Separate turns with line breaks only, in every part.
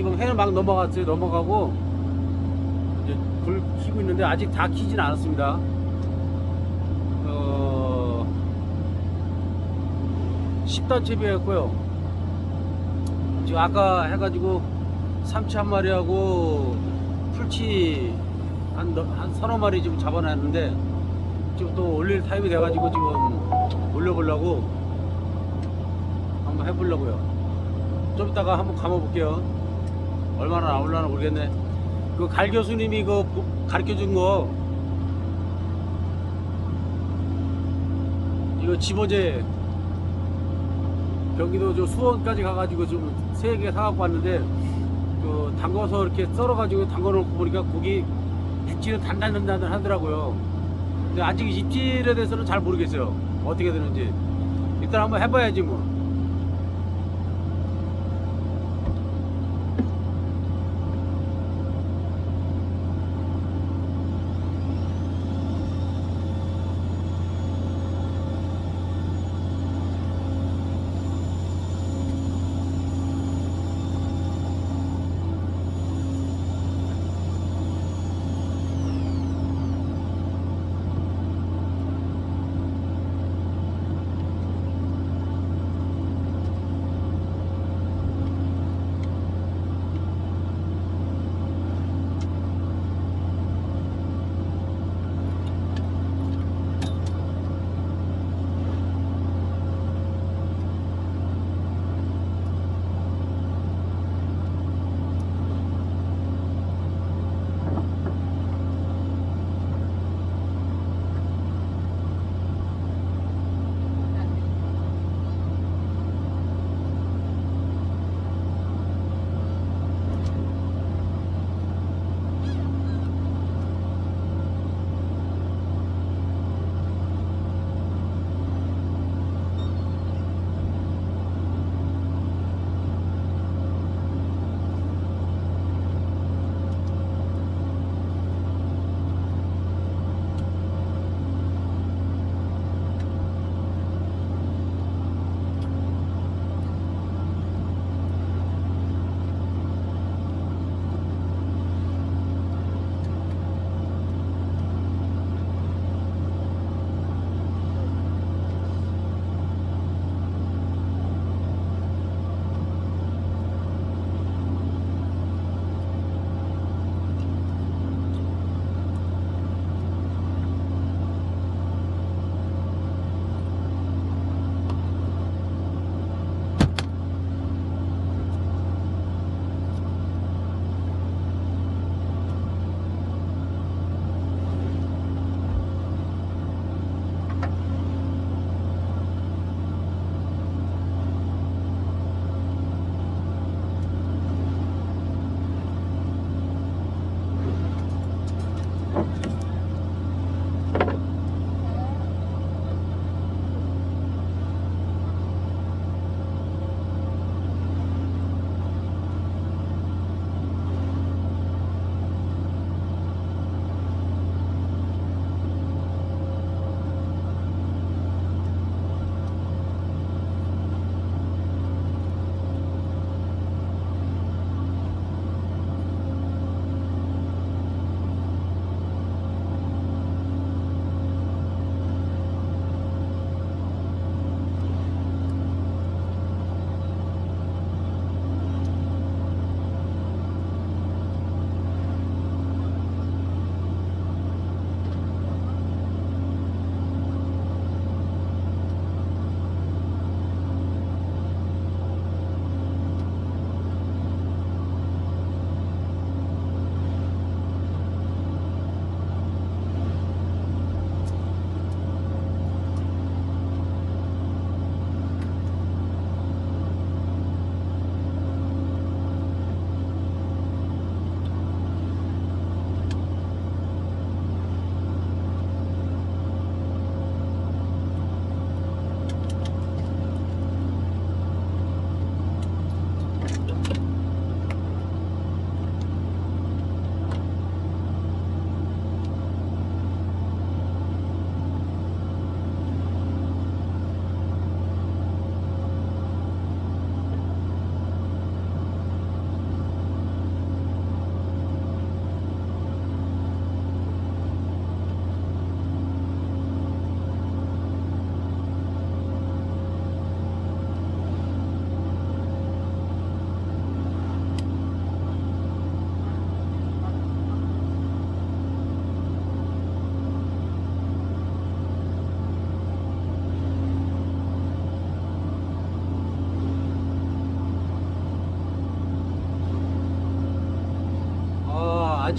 지금 해는 막 넘어갔어요. 넘어가고 이제 불 켜고 있는데 아직 다 켜진 않았습니다. 어, 10단 채비했고요. 지금 아까 해가지고 삼치 한 마리하고 풀치 한, 너- 한 서너 마리 지금 잡아놨는데 지금 또 올릴 타임이 돼가지고 지금 올려보려고 한번 해보려고요. 좀 이따가 한번 감아볼게요. 얼마나 나올려나 모르겠네. 그 갈 교수님이 그 가르쳐 준 거 이거 집어제 경기도 저 수원까지 가가지고 좀 세 개 사갖고 왔는데 그 담궈서 이렇게 썰어가지고 담궈놓고 보니까 고기 육질은 단단단단 하더라고요. 근데 아직 입질에 대해서는 잘 모르겠어요. 어떻게 되는지 일단 한번 해봐야지 뭐.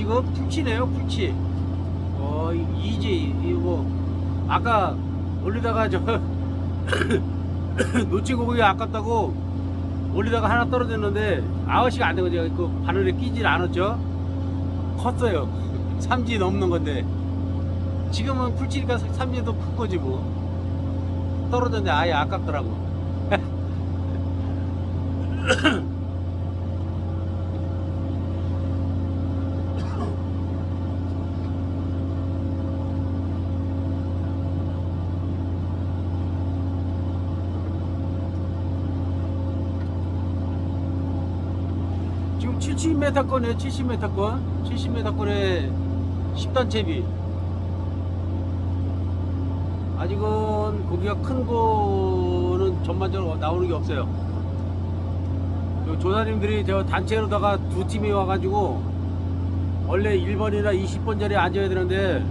아직은 풀치네요 풀치. 어 이- 이지 이뭐 아까 올리다가 저 놓친 고기 아깝다고 올리다가 하나 떨어졌는데 아웃이가 안 되거든요 그 바늘에 끼질 않았죠? 컸어요. 삼지 넘는 건데. 지금은 풀치니까 삼지도 큰 거지 뭐. 떨어졌는데 아예 아깝더라고 지금 70m권이에요 70m권 70m권에 10단 채비. 아직은 고기가 큰 거는 전반적으로 나오는 게 없어요. 그 조사님들이 저 단체로다가 두 팀이 와가지고 원래 1번이나 20번 자리에 앉아야 되는데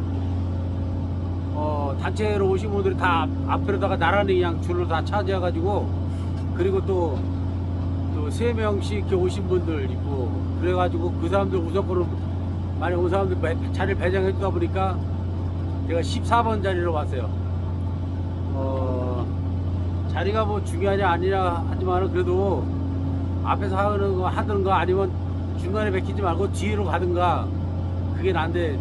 어, 단체로 오신 분들이 다 앞- 앞으로다가 나란히 그냥 줄을 다 차지해가지고 그리고 또또세 명씩 이렇게 오신 분들 있고 그래가지고 그 사람들 우선권을 많이 온 사람들 배- 자리를 배정해 주다 보니까 제가 14번 자리로 왔어요. 어, 자리가 뭐 중요하냐 아니냐 하지만은 그래도 앞에서 하는 거 하든 거 아니면 중간에 베끼지 말고 뒤로 가든가 그게 난데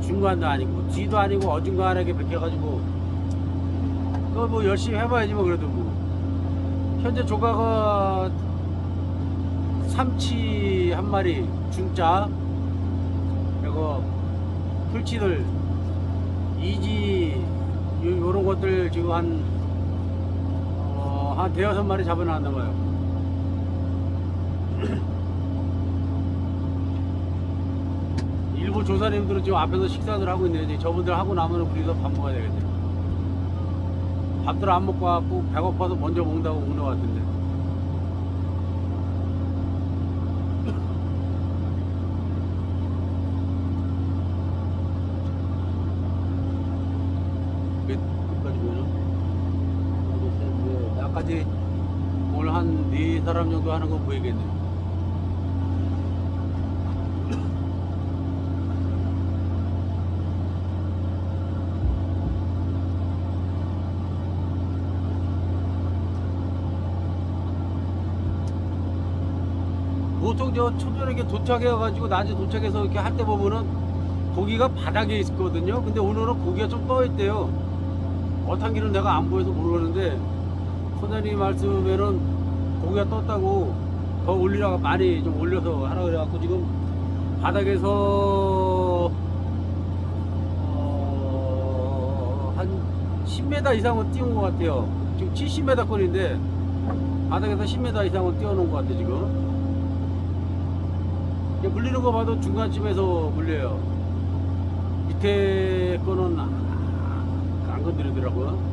주- 중간도 아니고 뒤도 아니고 어중간하게 베껴가지고 그거 뭐 열심히 해봐야지 뭐 그래도 뭐 현재 조가가 삼치 한 마리 중짜 그리고 풀치들 이지 요, 요런 것들 지금 한, 어, 한 대여섯 마리 잡아놨나 봐요. 일부 조사님들은 지금 앞에서 식사들 하고 있는데 저분들 하고 나면 우리도 밥 먹어야 되겠네. 밥들 안 먹고 와갖고 배고파서 먼저 먹는다고 오는 것 같은데. 몇, 몇까지 보이나? 모르겠어요. 나까지 오늘 한네 사람 정도 하는 거 보이겠네. 보통 저 초저녁에 도착해가지고 낮에 도착해서 이렇게 할 때 보면은 고기가 바닥에 있거든요. 근데 오늘은 고기가 좀 떠 있대요. 어떤 길은 내가 안 보여서 모르겠는데 선생님 말씀에는 고기가 떴다고 더 올리라고 많이 좀 올려서 하라 그래갖고 지금 바닥에서 어, 한 10m 이상은 띄운 것 같아요. 지금 70m 거리인데 바닥에서 10m 이상은 띄워놓은 것 같아 지금. 물리는 거 봐도 중간쯤에서 물려요. 밑에 거는 아- 안 건드리더라고요.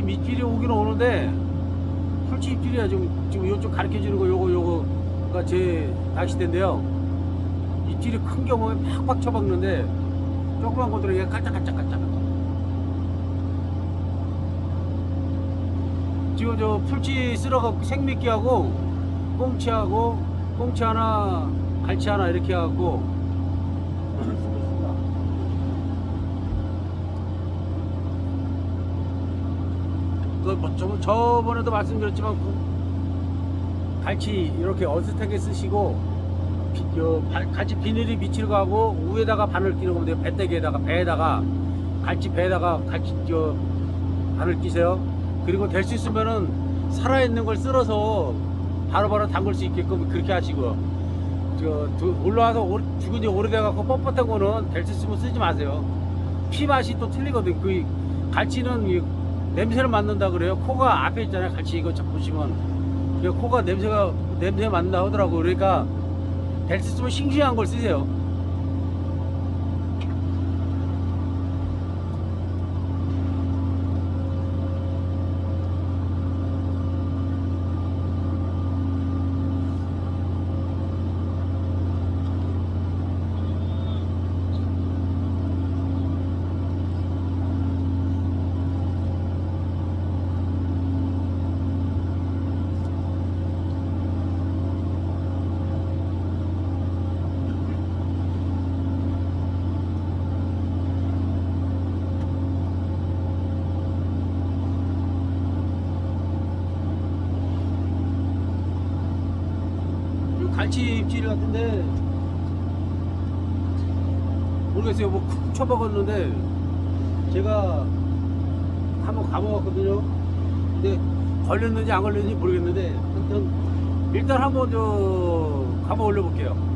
지금 입질이 오기는 오는데 풀치 입질이야 지금 지금 이쪽 가르쳐 주는 거 요거 요거가 제 낚시대인데요. 입질이 큰 경우에 팍팍 쳐박는데 조그만 것들은 얘가 깔짝깔짝깔짝. 지금 저 풀치 쓸어갖고 생미끼하고 꽁치하고 꽁치 하나 갈치 하나 이렇게 해갖고 저- 저번에도 말씀드렸지만 그 갈치 이렇게 어슷하게 쓰시고 비, 저, 발- 갈치 비닐이 밑으로 가고 위에다가 바늘 끼는 겁니다 배때기에다가 배에다가 갈치 배에다가 갈치 저 바늘 끼세요. 그리고 될 수 있으면은 살아있는 걸 쓸어서 바로바로 담글 수 있게끔 그렇게 하시고 저 두- 올라와서 오- 죽은 지 오래돼갖고 뻣뻣한 거는 될 수 있으면 쓰지 마세요. 피 맛이 또 틀리거든. 그 갈치는 이 냄새를 맡는다 그래요? 코가 앞에 있잖아요. 갈치 이거 이 코가 냄새가 냄새 맡는다 하더라고 그러니까 될수 있으면 싱싱한 걸 쓰세요 갈치 입질 같은데 모르겠어요. 뭐쿡 쳐박았는데 제가 한번 가봐왔거든요. 근데 걸렸는지 안 걸렸는지 모르겠는데 일단 한번 저 가봐 올려볼게요.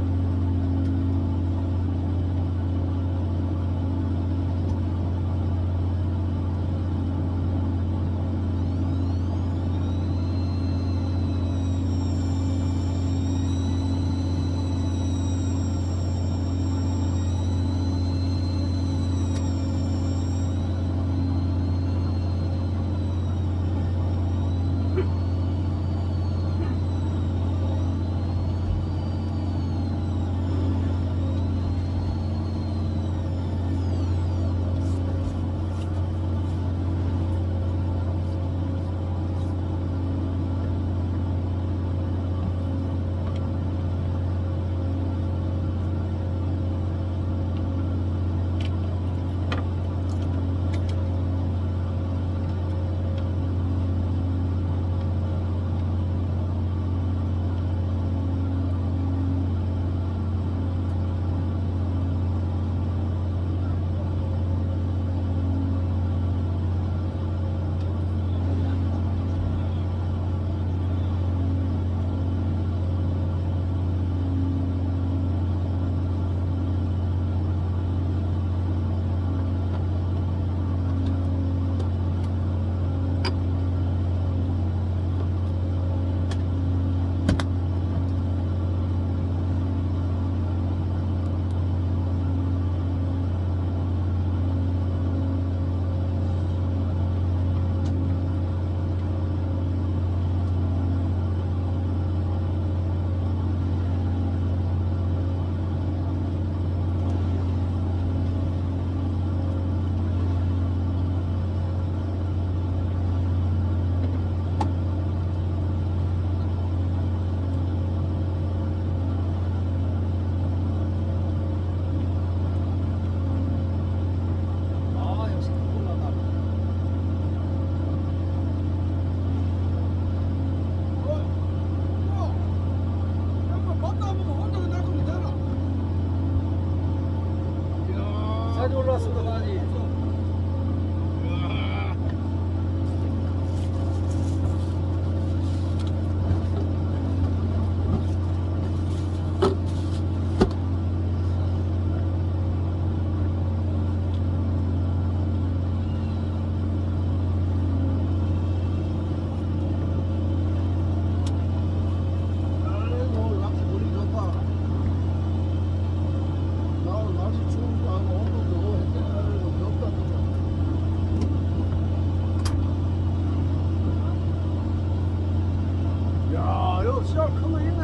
사진 올라왔습니다. 사진.
아이고 낚시 물이 좋다. 나 오늘 날씨 추운 거 하고 온도도 했대. 덥다 덥다. 야, 여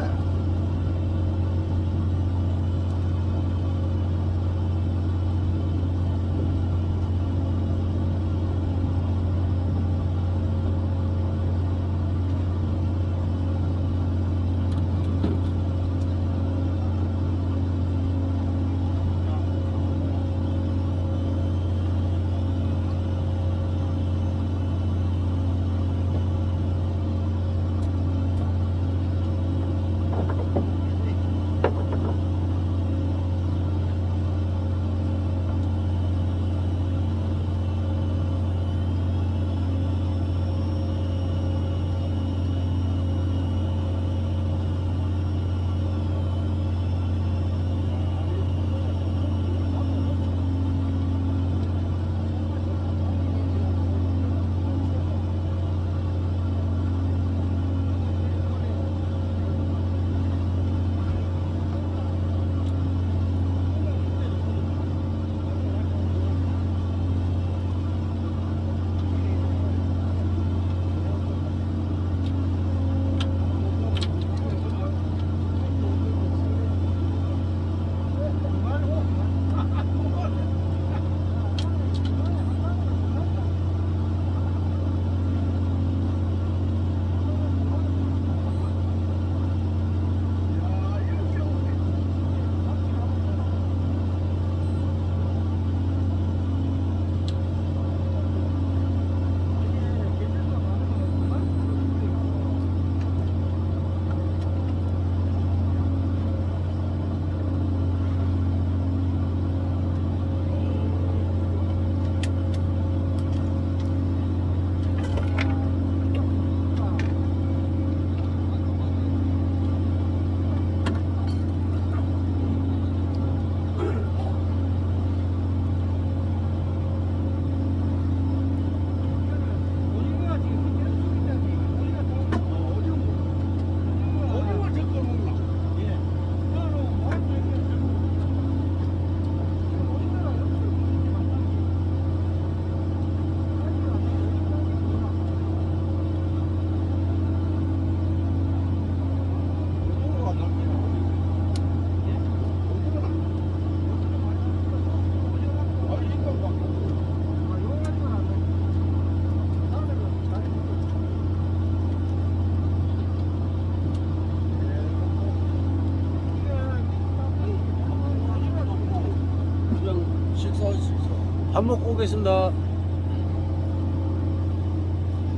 밥 먹고 오겠습니다.